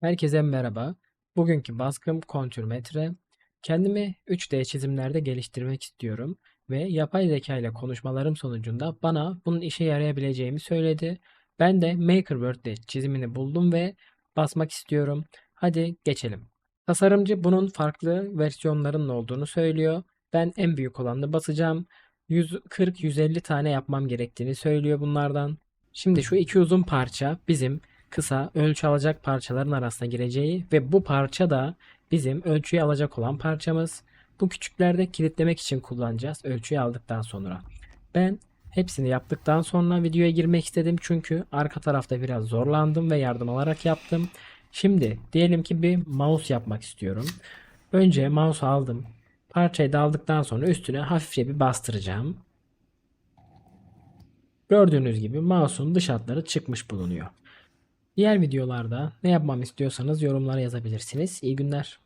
Herkese merhaba. Bugünkü baskım kontür metre. Kendimi 3D çizimlerde geliştirmek istiyorum ve yapay zeka ile konuşmalarım sonucunda bana bunun işe yarayabileceğimi söyledi. Ben de Makerwork'te çizimini buldum ve basmak istiyorum. Hadi geçelim. Tasarımcı bunun farklı versiyonlarının olduğunu söylüyor. Ben en büyük olanı basacağım. 140-150 tane yapmam gerektiğini söylüyor bunlardan. Şimdi şu iki uzun parça bizim kısa ölçü alacak parçaların arasına gireceği ve bu parça da bizim ölçüyü alacak olan parçamız. Bu küçüklerde kilitlemek için kullanacağız ölçüyü aldıktan sonra. Ben hepsini yaptıktan sonra videoya girmek istedim çünkü arka tarafta biraz zorlandım ve yardım alarak yaptım. Şimdi diyelim ki bir mouse yapmak istiyorum. Önce mouse aldım. Parçayı da aldıktan sonra üstüne hafifçe bir bastıracağım. Gördüğünüz gibi mouse'un dış hatları çıkmış bulunuyor. Diğer videolarda ne yapmamı istiyorsanız yorumlara yazabilirsiniz. İyi günler.